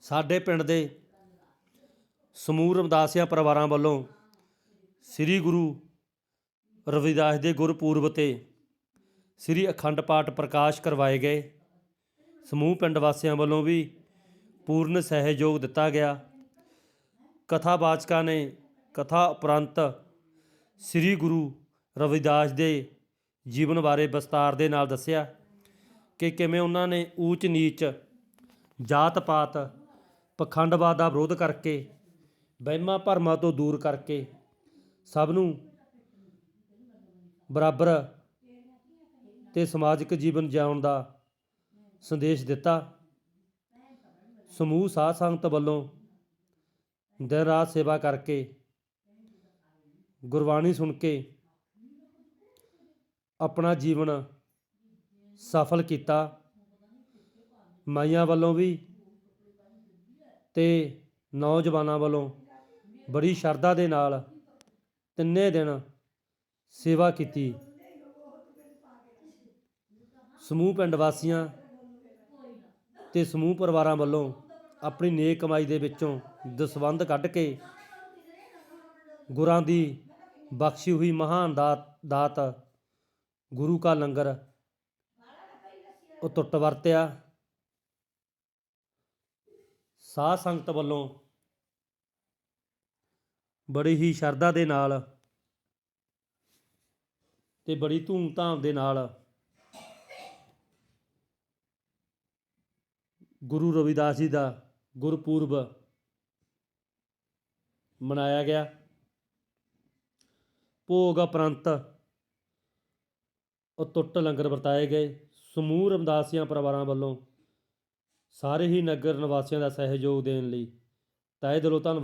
ਸਾਡੇ ਪਿੰਡ ਦੇ ਸਮੂਹ ਰਮਦਾਸੀਆ ਪਰਿਵਾਰਾਂ ਵੱਲੋਂ ਸ੍ਰੀ ਗੁਰੂ ਰਵਿਦਾਸ ਦੇ ਗੁਰਪੂਰਬ ਤੇ ਸ੍ਰੀ ਅਖੰਡ ਪਾਠ ਪ੍ਰਕਾਸ਼ ਕਰਵਾਏ ਗਏ। ਸਮੂਹ ਪਿੰਡ ਵਾਸੀਆਂ ਵੱਲੋਂ ਵੀ ਪੂਰਨ ਸਹਿਯੋਗ ਦਿੱਤਾ ਗਿਆ। ਕਥਾਵਾਚਕਾਂ ਨੇ ਕਥਾ ਉਪਰੰਤ ਸ੍ਰੀ ਗੁਰੂ ਰਵਿਦਾਸ ਦੇ ਜੀਵਨ ਬਾਰੇ ਵਿਸਤਾਰ ਦੇ ਨਾਲ ਦੱਸਿਆ ਕਿ ਕਿਵੇਂ ਉਹਨਾਂ ਨੇ ਊਚ ਨੀਚ ਜਾਤ ਪਾਤ ਪਖੰਡਵਾਦ ਦਾ ਵਿਰੋਧ ਕਰਕੇ, ਵਹਿਮਾਂ ਭਰਮਾਂ ਤੋਂ ਦੂਰ ਕਰਕੇ ਸਭ ਨੂੰ ਬਰਾਬਰ ਤੇ ਸਮਾਜਿਕ ਜੀਵਨ ਜਿਉਣ ਦਾ ਸੰਦੇਸ਼ ਦਿੱਤਾ। ਸਮੂਹ ਸਾਧ ਸੰਗਤ ਵੱਲੋਂ ਦਿਨ ਰਾਤ ਸੇਵਾ ਕਰਕੇ ਗੁਰਬਾਣੀ ਸੁਣ ਕੇ ਆਪਣਾ ਜੀਵਨ ਸਫਲ ਕੀਤਾ। ਮਾਈਆਂ ਵੱਲੋਂ ਵੀ ਤੇ ਨੌਜਵਾਨਾਂ ਵੱਲੋਂ ਬੜੀ ਸ਼ਰਧਾ ਦੇ ਨਾਲ ਤਿੰਨੇ ਦਿਨ ਸੇਵਾ ਕੀਤੀ। ਸਮੂਹ ਪਿੰਡ ਵਾਸੀਆਂ ਤੇ ਸਮੂਹ ਪਰਿਵਾਰਾਂ ਵੱਲੋਂ ਆਪਣੀ ਨੇਕ ਕਮਾਈ ਦੇ ਵਿੱਚੋਂ ਦਸਵੰਧ ਕੱਢ ਕੇ ਗੁਰਾਂ ਦੀ ਬਖਸ਼ੀ ਹੋਈ ਮਹਾਨ ਦਾਤ ਦਾਤ ਗੁਰੂ ਕਾ ਲੰਗਰ ਉਹ ਟੁੱਟ ਵਰਤਿਆ। ਸਾਧ ਸੰਗਤ ਵੱਲੋਂ ਬੜੀ ਹੀ ਸ਼ਰਧਾ ਦੇ ਨਾਲ ਤੇ ਬੜੀ ਧੂਮ-ਧਾਮ ਦੇ ਨਾਲ ਗੁਰੂ ਰਵਿਦਾਸ ਜੀ ਦਾ ਗੁਰਪੁਰਬ ਮਨਾਇਆ ਗਿਆ। ਭੋਗ ਉਪਰੰਤ ਅਤੁੱਟ ਲੰਗਰ ਵਰਤਾਏ ਗਏ। ਸਮੂਹ ਰਮਦਾਸੀਆਂ ਪਰਿਵਾਰਾਂ ਵੱਲੋਂ ਸਾਰੇ ਹੀ ਨਗਰ ਨਿਵਾਸੀਆਂ ਦਾ ਸਹਿਯੋਗ ਦੇਣ ਲਈ ਤਹਿ ਦਿਲੋਂ ਧੰਨਵਾਦ।